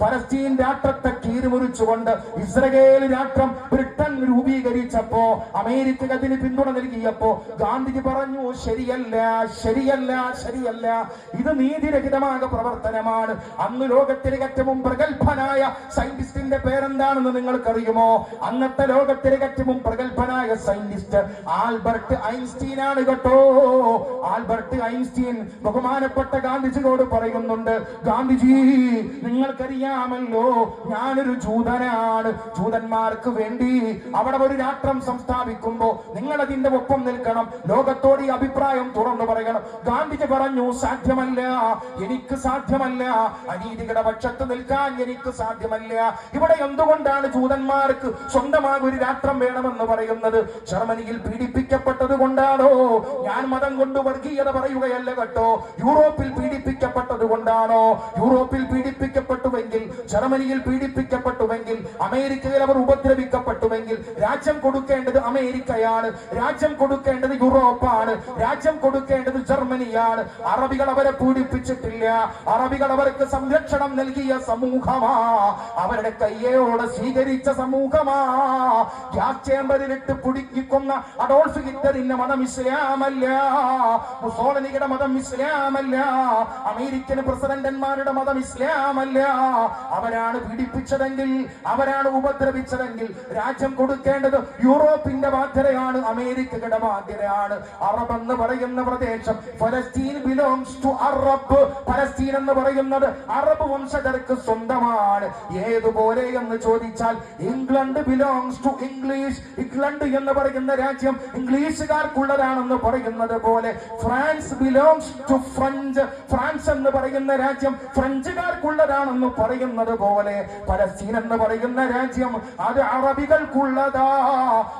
Palestine രാഷ്ട്രത്തെ കീറിമുറിച്ചുകൊണ്ട് Israel രാഷ്ട്രം ബ്രിട്ടൻ രൂപീകരിച്ചപ്പോ അമേരിക്ക അതിന് പിന്തുണ നൽകിയപ്പോ ഗാന്ധിജി പറഞ്ഞു ശരിയല്ല ശരിയല്ല ശരിയല്ല. ഇത് നീതിരഹിതമായ പ്രവർത്തനമാണ്. അന്ന് ലോകത്തിലെ ഏറ്റവും പ്രഗത്ഭനായ സയന്റിസ്റ്റിന്റെ പേരെന്താണെന്ന് നിങ്ങൾക്കറിയുമോ? അന്നത്തെ ലോകത്തിലെ ഏറ്റവും പ്രഗത്ഭനായ സയന്റിസ്റ്റ് ആൽബർട്ട് ഐൻസ്റ്റീൻ ആണ് കേട്ടോ. ആൽബർട്ട് ഐൻസ്റ്റീൻ ബഹുമാനപ്പെട്ട ഗാന്ധിജിയോട് പറയുന്നുണ്ട് ഗാന്ധിജി നിങ്ങൾക്കറിയാമല്ലോ ഞാനൊരു ജൂതനാണ്. ജൂതന്മാർക്ക് വേണ്ടി അവിടെ ഒരു രാഷ്ട്രം സംസ്ഥാപിക്കുമ്പോ നിങ്ങൾ അതിന്റെ ഒപ്പം നിൽക്കണം. ലോകത്തോട് ഈ അഭിപ്രായം തുറന്നു പറയണം. ഗാന്ധിജി പറഞ്ഞു സാധ്യമല്ല. എനിക്ക് സാധ്യമല്ല. അനീതികളുടെ പക്ഷത്ത് നിൽക്കാൻ എനിക്ക് സാധ്യമല്ല. ഇവിടെ എന്തുകൊണ്ടാണ് ജൂതന്മാർക്ക് സ്വന്തമായ ഒരു രാഷ്ട്രം വേണമെന്ന് പറയുന്നത്? ജർമ്മനിയിൽ പീഡിപ്പിക്കപ്പെട്ടത് കൊണ്ടാണോ? ഞാൻ മതം കൊണ്ട് വർഗീയത പറയുകയല്ല കേട്ടോ. യൂറോപ്പിൽ പീഡിപ്പിക്കപ്പെട്ടത് കൊണ്ടാണോ? യൂറോപ്പിൽ പീഡിപ്പിക്കപ്പെട്ടുവെങ്കിൽ ജർമ്മനിയിൽ പീഡിപ്പിക്കപ്പെട്ടുവെങ്കിൽ അമേരിക്കയിൽ അവർ ഉപദ്രവിക്കപ്പെട്ടുവെങ്കിൽ രാജ്യം കൊടുക്കേണ്ടത് അമേരിക്കയാണ് രാജ്യം കൊടുക്കേണ്ടത് യൂറോപ്പാണ് രാജ്യം കൊടുക്കേണ്ടത് ജർമ്മനിയാണ്. അറബികൾ അവരെ പീഡിപ്പിച്ചിട്ടില്ല. അറബികൾ അവർക്ക് സംരക്ഷണം നൽകിയ സമൂഹമാ. അവരുടെ കയ്യോടെ സ്വീകരിച്ച സമൂഹമാ. ഗ്യാസ് ചേമ്പറിലിട്ട് പുടിക്കുന്ന അഡോൾഫ് ഹിറ്ററിന്റെ മതം ഇസ്ലാമല്ല. മുസോളനിയുടെ മതം ഇസ്ലാമല്ല. അമേരിക്കൻ പ്രസിഡന്റന്മാരുടെ മതം ഇസ്ലാമല്ല. അവരാണ് പീഡിപ്പിച്ചതെങ്കിൽ അവരാണ് ഉപദ്രവിച്ചതെങ്കിൽ രാജ്യം കൊടുക്കേണ്ടത് യൂറോപ്പിന്റെ ബാധ്യതയാണ് അമേരിക്കയുടെ ബാധ്യതയാണ്. അറബ് എന്ന് പറയുന്ന പ്രദേശം ഫലസ്തീൻ ബിലോങ്സ് ടു അറബ്. ഫലസ്തീൻ എന്ന് പറയുന്നത് അറബ് വംശജർക്ക് സ്വന്തമാണ്. ഏതുപോലെ എന്ന് ചോദിച്ചാൽ England belongs to English England എന്ന് പറയുന്ന രാജ്യം ഇംഗ്ലീഷുകാർക്കുള്ളതാണെന്ന് പറയുന്നത് പോലെ France belongs to French France എന്ന് പറയുന്ന രാജ്യം ഫ്രഞ്ചുകാർക്കുള്ളതാണെന്ന് പറയുന്നത് പോലെ പലസ്തീൻ എന്ന് പറയുന്ന രാജ്യം അത് അറബികൾക്കുള്ളതാ.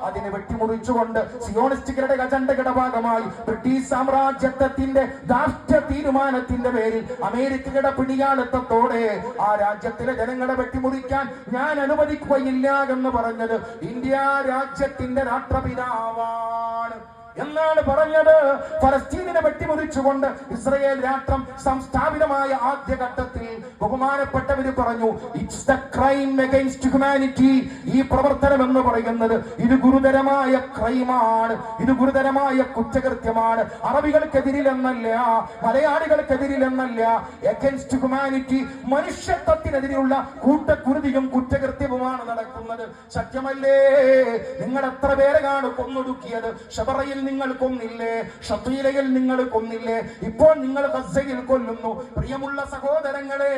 അതിനെ വെട്ടിമുറിച്ചുകൊണ്ട് സിയോണിസ്റ്റുകളുടെ അജണ്ടയുടെ ഭാഗമായി ബ്രിട്ടീഷ് സാമ്രാജ്യത്വത്തിന്റെ രാഷ്ട്രീയ തീരുമാനത്തിന്റെ പേരിൽ അമേരിക്കയുടെ പിടിയാളിത്തത്തോടെ ആ രാജ്യത്തിലെ ജനങ്ങളെ വെട്ടിമുറിക്കാൻ ഞാൻ അനുവദിക്കുകയില്ല എന്ന് പറഞ്ഞത് ഇന്ത്യ രാജ്യത്തിന്റെ രാഷ്ട്രപിതാവാണ്. എന്നാണ് പറഞ്ഞത്. ഫലസ്തീനിനെ വെട്ടിമുറിച്ചുകൊണ്ട് ഇസ്രയേൽ രാഷ്ട്രം സംസ്ഥാപിതമായ ആദ്യഘട്ടത്തിൽ ബഹുമാനപ്പെട്ടവര് പറഞ്ഞു it's the crime against humanity ഈ പ്രവർത്തനം എന്ന് പറയുന്നത് ഇത് ഗുരുതരമായ ക്രൈമാണ്. ഇത് ഗുരുതരമായ കുറ്റകൃത്യമാണ്. അറബികൾക്കെതിരിലെന്നല്ല മലയാളികൾക്കെതിരിലെന്നല്ല എഗൻസ്റ്റ് ഹ്യൂമാനിറ്റി മനുഷ്യത്വത്തിനെതിരെയുള്ള കൂട്ടക്കുരുതിയും കുറ്റകൃത്യവുമാണ് നടക്കുന്നത്. സത്യമല്ലേ? നിങ്ങൾ എത്ര പേരെയാണ് കൊന്നൊടുക്കിയത്? ഷബറയിൽ നിങ്ങൾ കൊന്നില്ലേ? ഷത്തീലയിൽ നിങ്ങൾ കൊന്നില്ലേ? ഇപ്പോൾ നിങ്ങൾ ഗസയിൽ കൊല്ലുന്നു. പ്രിയമുള്ള സഹോദരങ്ങളെ